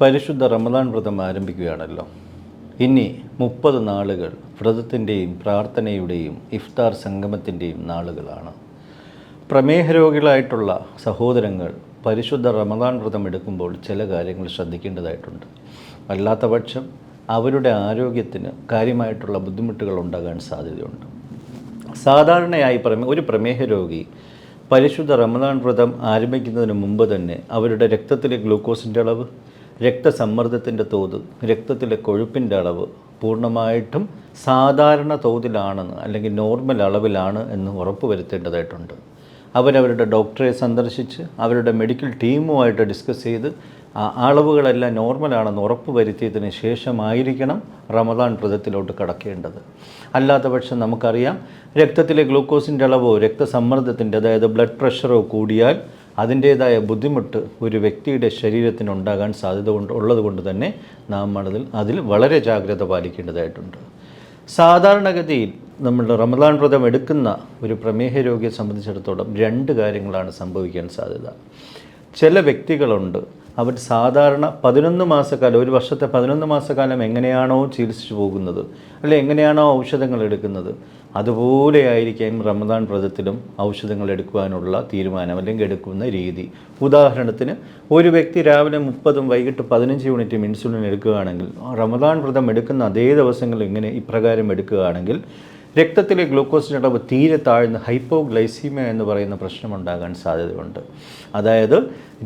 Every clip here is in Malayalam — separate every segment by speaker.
Speaker 1: പരിശുദ്ധ റമദാൻ വ്രതം ആരംഭിക്കുകയാണല്ലോ. ഇനി മുപ്പത് നാളുകൾ വ്രതത്തിന്റെയും പ്രാർത്ഥനയുടെയും ഇഫ്താർ സംഗമത്തിന്റെയും നാളുകളാണ്. പ്രമേഹ രോഗികളായിട്ടുള്ള സഹോദരങ്ങൾ പരിശുദ്ധ റമദാൻ വ്രതം എടുക്കുമ്പോൾ ചില കാര്യങ്ങൾ ശ്രദ്ധിക്കേണ്ടതായിട്ടുണ്ട്. അല്ലാത്ത പക്ഷം അവരുടെ ആരോഗ്യത്തിന് കാര്യമായിട്ടുള്ള ബുദ്ധിമുട്ടുകൾ ഉണ്ടാകാൻ സാധ്യതയുണ്ട്. സാധാരണയായി പ്രമേ ഒരു പ്രമേഹ രോഗി പരിശുദ്ധ റമദാൻ വ്രതം ആരംഭിക്കുന്നതിന് മുമ്പ് തന്നെ അവരുടെ രക്തത്തിലെ ഗ്ലൂക്കോസിന്റെ അളവ് രക്തസമ്മർദ്ദത്തിന്റെ തോത് രക്തത്തിലെ കൊഴുപ്പിന്റെ അളവ് പൂർണമായിട്ടും സാധാരണ തോതിലാണെന്ന് അല്ലെങ്കിൽ നോർമൽ അളവിലാണ് എന്ന് ഉറപ്പ് ഉറപ്പുവരുത്തേണ്ടതായിട്ടുണ്ട് അവരവരുടെ ഡോക്ടറെ സന്ദർശിച്ച് അവരുടെ മെഡിക്കൽ ടീമുമായിട്ട് ഡിസ്കസ് ചെയ്ത് ആ അളവുകളെല്ലാം നോർമലാണെന്ന് ഉറപ്പ് വരുത്തിയതിന് ശേഷമായിരിക്കണം റമദാൻ വ്രതത്തിലോട്ട് കടക്കേണ്ടത്. അല്ലാത്ത പക്ഷം നമുക്കറിയാം രക്തത്തിലെ ഗ്ലൂക്കോസിന്റെ അളവോ രക്തസമ്മർദ്ദത്തിന്റെ അതായത് ബ്ലഡ് പ്രഷറോ കൂടിയാൽ അതിന്റേതായ ബുദ്ധിമുട്ട് ഒരു വ്യക്തിയുടെ ശരീരത്തിന് ഉണ്ടാകാൻ സാധ്യത കൊണ്ട് ഉള്ളത് കൊണ്ട് തന്നെ നാം അതിൽ അതിൽ വളരെ ജാഗ്രത പാലിക്കേണ്ടതായിട്ടുണ്ട്. സാധാരണഗതിയിൽ നമ്മൾ റമദാൻ വ്രതം എടുക്കുന്ന ഒരു പ്രമേഹ രോഗിയെ സംബന്ധിച്ചിടത്തോളം രണ്ട് കാര്യങ്ങളാണ് സംഭവിക്കാൻ സാധ്യത. ചില വ്യക്തികളുണ്ട് അവർ സാധാരണ പതിനൊന്ന് മാസക്കാലം ഒരു വർഷത്തെ പതിനൊന്ന് മാസക്കാലം എങ്ങനെയാണോ ചികിത്സിച്ചു പോകുന്നത് അല്ലെങ്കിൽ എങ്ങനെയാണോ ഔഷധങ്ങൾ എടുക്കുന്നത് അതുപോലെ ആയിരിക്കും റമദാൻ വ്രതത്തിലും ഔഷധങ്ങൾ എടുക്കുവാനുള്ള തീരുമാനം അല്ലെങ്കിൽ എടുക്കുന്ന രീതി. ഉദാഹരണത്തിന് ഒരു വ്യക്തി രാവിലെ മുപ്പതും വൈകിട്ട് പതിനഞ്ച് യൂണിറ്റും ഇൻസുലിൻ എടുക്കുകയാണെങ്കിൽ റമദാൻ വ്രതം എടുക്കുന്ന അതേ ദിവസങ്ങളിൽ ഇങ്ങനെ ഇപ്രകാരം എടുക്കുകയാണെങ്കിൽ രക്തത്തിലെ ഗ്ലൂക്കോസിന്റെ അളവ് തീരെ താഴ്ന്ന ഹൈപ്പോഗ്ലൈസീമ എന്ന് പറയുന്ന പ്രശ്നമുണ്ടാകാൻ സാധ്യതയുണ്ട്. അതായത്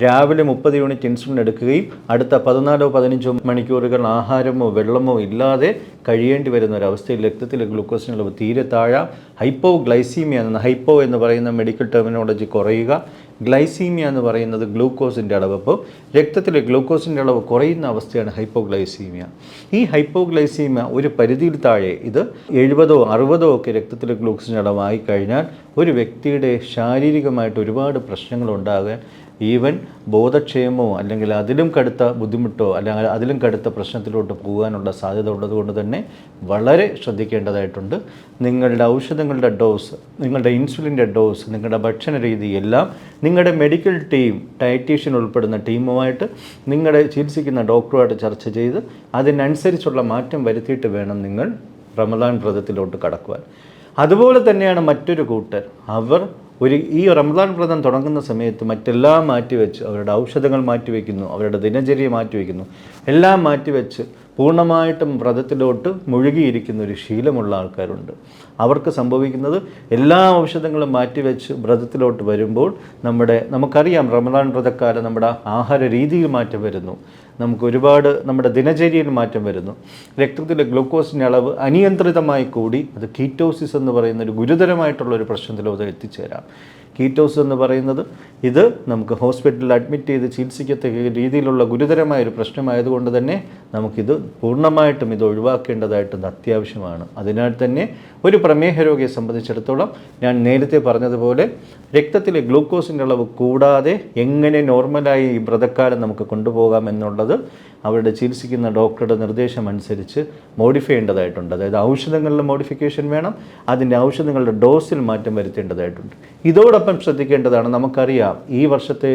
Speaker 1: രാവിലെ മുപ്പത് യൂണിറ്റ് ഇൻസുലിൻ എടുക്കുകയും അടുത്ത പതിനാലോ പതിനഞ്ചോ മണിക്കൂറുകൾ ആഹാരമോ വെള്ളമോ ഇല്ലാതെ കഴിയേണ്ടി വരുന്ന ഒരവസ്ഥയിൽ രക്തത്തിലെ ഗ്ലൂക്കോസിന്റെ അളവ് തീരെ താഴാം. ഹൈപ്പോഗ്ലൈസീമിയ എന്ന ഹൈപ്പോ എന്ന് പറയുന്ന മെഡിക്കൽ ടെർമിനോളജി കുറയുക ഗ്ലൈസീമിയ എന്ന് പറയുന്നത് ഗ്ലൂക്കോസിന്റെ അളവ് അപ്പോൾ രക്തത്തിലെ ഗ്ലൂക്കോസിന്റെ അളവ് കുറയുന്ന അവസ്ഥയാണ് ഹൈപ്പോഗ്ലൈസീമിയ. ഈ ഹൈപ്പോഗ്ലൈസീമിയ ഒരു പരിധിയിൽ താഴെ ഇത് എഴുപതോ അറുപതോ ഒക്കെ രക്തത്തിലെ ഗ്ലൂക്കോസിന്റെ അളവായി കഴിഞ്ഞാൽ ഒരു വ്യക്തിയുടെ ശാരീരികമായിട്ട് ഒരുപാട് പ്രശ്നങ്ങൾ ഉണ്ടാകാൻ ഈവൻ ബോധക്ഷയമോ അല്ലെങ്കിൽ അതിലും കടുത്ത ബുദ്ധിമുട്ടോ അല്ലെങ്കിൽ അതിലും കടുത്ത പ്രശ്നത്തിലോട്ട് പോകാനുള്ള സാധ്യത ഉള്ളതുകൊണ്ട് തന്നെ വളരെ ശ്രദ്ധിക്കേണ്ടതായിട്ടുണ്ട്. നിങ്ങളുടെ ഔഷധങ്ങളുടെ ഡോസ് നിങ്ങളുടെ ഇൻസുലിന്റെ ഡോസ് നിങ്ങളുടെ ഭക്ഷണ രീതി എല്ലാം നിങ്ങളുടെ മെഡിക്കൽ ടീം ഡയറ്റീഷ്യൻ ഉൾപ്പെടുന്ന ടീമുമായിട്ട് നിങ്ങളുടെ ചികിത്സിക്കുന്ന ഡോക്ടറുമായിട്ട് ചർച്ച ചെയ്ത് അതിനനുസരിച്ചുള്ള മാറ്റം വരുത്തിയിട്ട് വേണം നിങ്ങൾ റമദാൻ വ്രതത്തിലോട്ട് കടക്കുവാൻ. അതുപോലെ തന്നെയാണ് മറ്റൊരു കൂട്ടർ. അവർ ഒരു ഈ റംസാൻ വ്രതം തുടങ്ങുന്ന സമയത്ത് മറ്റെല്ലാം മാറ്റിവെച്ച് അവരുടെ ഔഷധങ്ങൾ മാറ്റിവെക്കുന്നു അവരുടെ ദിനചര്യ മാറ്റിവെക്കുന്നു എല്ലാം മാറ്റിവെച്ച് പൂർണമായിട്ടും വ്രതത്തിലോട്ട് മുഴുകിയിരിക്കുന്ന ഒരു ശീലമുള്ള ആൾക്കാരുണ്ട്. അവർക്ക് സംഭവിക്കുന്നത് എല്ലാ ഔഷധങ്ങളും മാറ്റിവെച്ച് വ്രതത്തിലോട്ട് വരുമ്പോൾ നമ്മുടെ നമുക്കറിയാം റമദാൻ വ്രതക്കാലം നമ്മുടെ ആഹാര രീതിയിൽ മാറ്റം വരുന്നു. നമുക്ക് ഒരുപാട് നമ്മുടെ ദിനചര്യയിൽ മാറ്റം വരുന്നു. രക്തത്തിലെ ഗ്ലൂക്കോസിന്റെ അളവ് അനിയന്ത്രിതമായി കൂടി അത് കീറ്റോസിസ് എന്ന് പറയുന്ന ഒരു ഗുരുതരമായിട്ടുള്ള ഒരു പ്രശ്നത്തിലോട്ട് എത്തിച്ചേരാം. കീറ്റോസ് എന്ന് പറയുന്നത് ഇത് നമുക്ക് ഹോസ്പിറ്റലിൽ അഡ്മിറ്റ് ചെയ്ത് ചികിത്സിക്കത്തക്ക രീതിയിലുള്ള ഗുരുതരമായ ഒരു പ്രശ്നമായതുകൊണ്ട് തന്നെ നമുക്കിത് പൂർണമായിട്ടും ഇത് ഒഴിവാക്കേണ്ടതായിട്ട് അത്യാവശ്യമാണ്. അതിനാൽ തന്നെ ഒരു പ്രമേഹ രോഗിയെ സംബന്ധിച്ചിടത്തോളം ഞാൻ നേരത്തെ പറഞ്ഞതുപോലെ രക്തത്തിലെ ഗ്ലൂക്കോസിന്റെ അളവ് കൂടാതെ എങ്ങനെ നോർമലായി ഈ വ്രതക്കാലം നമുക്ക് കൊണ്ടുപോകാം എന്നുള്ളത് അവരുടെ ചികിത്സിക്കുന്ന ഡോക്ടറുടെ നിർദ്ദേശം അനുസരിച്ച് മോഡിഫൈ ചെയ്യേണ്ടതായിട്ടുണ്ട്. അതായത് ഔഷധങ്ങളുടെ മോഡിഫിക്കേഷൻ വേണം അതിന്റെ ഔഷധങ്ങളുടെ ഡോസിൽ മാറ്റം വരുത്തേണ്ടതായിട്ടുണ്ട്. ഇതോടൊപ്പം ശ്രദ്ധിക്കേണ്ടതാണ് നമുക്കറിയാം ഈ വർഷത്തെ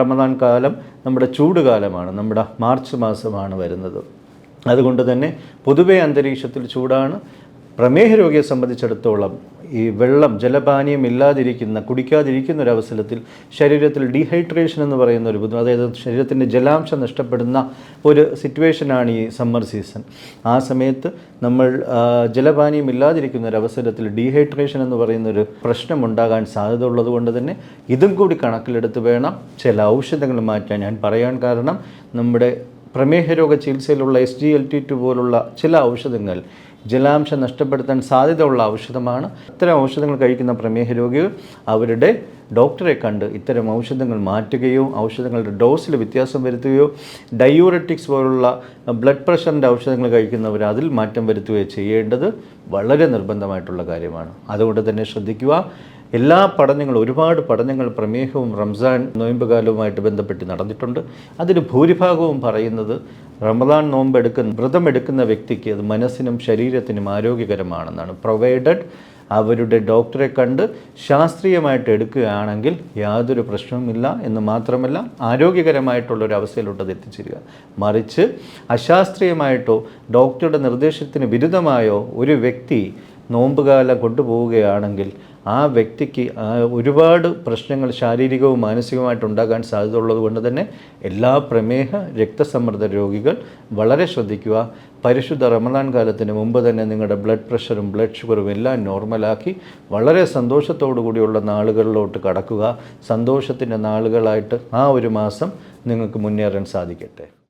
Speaker 1: റമദാൻ കാലം നമ്മുടെ ചൂടുകാലമാണ് നമ്മുടെ മാർച്ച് മാസമാണ് വരുന്നത്. അതുകൊണ്ട് തന്നെ പൊതുവേ അന്തരീക്ഷത്തിൽ ചൂടാണ്. പ്രമേഹ രോഗിയെ സംബന്ധിച്ചിടത്തോളം ഈ വെള്ളം ജലപാനീയം ഇല്ലാതിരിക്കുന്ന കുടിക്കാതിരിക്കുന്ന ഒരു അവസരത്തിൽ ശരീരത്തിൽ ഡീഹൈഡ്രേഷൻ എന്ന് പറയുന്ന ഒരു ബുദ്ധിമുട്ട് അതായത് ശരീരത്തിന്റെ ജലാംശം നഷ്ടപ്പെടുന്ന ഒരു സിറ്റുവേഷനാണ് ഈ സമ്മർ സീസൺ ആ സമയത്ത് നമ്മൾ ജലപാനീയം ഇല്ലാതിരിക്കുന്ന ഒരു അവസരത്തിൽ ഡീഹൈഡ്രേഷൻ എന്ന് പറയുന്ന ഒരു പ്രശ്നം ഉണ്ടാകാൻ സാധ്യത ഉള്ളതുകൊണ്ട് തന്നെ ഇതും കൂടി കണക്കിലെടുത്ത് വേണം ചില ഔഷധങ്ങൾ മാറ്റാൻ. ഞാൻ പറയാൻ കാരണം നമ്മുടെ പ്രമേഹ രോഗ ചികിത്സയിലുള്ള S G L T two പോലുള്ള ചില ഔഷധങ്ങൾ ജലാംശം നഷ്ടപ്പെടുത്താൻ സാധ്യതയുള്ള ഔഷധമാണ്. ഇത്തരം ഔഷധങ്ങൾ കഴിക്കുന്ന പ്രമേഹ രോഗികൾ അവരുടെ ഡോക്ടറെ കണ്ട് ഇത്തരം ഔഷധങ്ങൾ മാറ്റുകയോ ഔഷധങ്ങളുടെ ഡോസിൽ വ്യത്യാസം വരുത്തുകയോ ഡയൂററ്റിക്സ് പോലുള്ള ബ്ലഡ് പ്രഷറിന്റെ ഔഷധങ്ങൾ കഴിക്കുന്നവർ അതിൽ മാറ്റം വരുത്തുകയോ ചെയ്യേണ്ടത് വളരെ നിർബന്ധമായിട്ടുള്ള കാര്യമാണ്. അതുകൊണ്ട് തന്നെ ശ്രദ്ധിക്കുക. എല്ലാ പഠനങ്ങളും ഒരുപാട് പഠനങ്ങൾ പ്രമേഹവും റംസാൻ നോയമ്പുകാലവുമായിട്ട് ബന്ധപ്പെട്ട് നടന്നിട്ടുണ്ട്. അതിൽ ഭൂരിഭാഗവും പറയുന്നത് റമദാൻ നോമ്പ് എടുക്കുന്ന വ്രതം എടുക്കുന്ന വ്യക്തിക്ക് അത് മനസ്സിനും ശരീരത്തിനും ആരോഗ്യകരമാണെന്നാണ്. പ്രൊവൈഡഡ് അവരുടെ ഡോക്ടറെ കണ്ട് ശാസ്ത്രീയമായിട്ട് എടുക്കുകയാണെങ്കിൽ യാതൊരു പ്രശ്നവുമില്ല എന്ന് മാത്രമല്ല ആരോഗ്യകരമായിട്ടുള്ള ഒരു അത് എത്തിച്ചേരുക. മറിച്ച് അശാസ്ത്രീയമായിട്ടോ ഡോക്ടറുടെ നിർദ്ദേശത്തിന് വിരുദ്ധമായോ ഒരു വ്യക്തി നോമ്പുകാലം കൊണ്ടുപോവുകയാണെങ്കിൽ ആ വ്യക്തിക്ക് ഒരുപാട് പ്രശ്നങ്ങൾ ശാരീരികവും മാനസികവുമായിട്ട് ഉണ്ടാകാൻ സാധ്യത ഉള്ളത് കൊണ്ട് തന്നെ എല്ലാ പ്രമേഹ രക്തസമ്മർദ്ദ രോഗികൾ വളരെ ശ്രദ്ധിക്കുക. പരിശുദ്ധ റമദാൻ കാലത്തിന് മുമ്പ് തന്നെ നിങ്ങളുടെ ബ്ലഡ് പ്രഷറും ബ്ലഡ് ഷുഗറും എല്ലാം നോർമലാക്കി വളരെ സന്തോഷത്തോടു കൂടിയുള്ള നാളുകളിലോട്ട് കടക്കുക. സന്തോഷത്തിന്റെ നാളുകളായിട്ട് ആ ഒരു മാസം നിങ്ങൾക്ക് മുന്നേറാൻ സാധിക്കട്ടെ.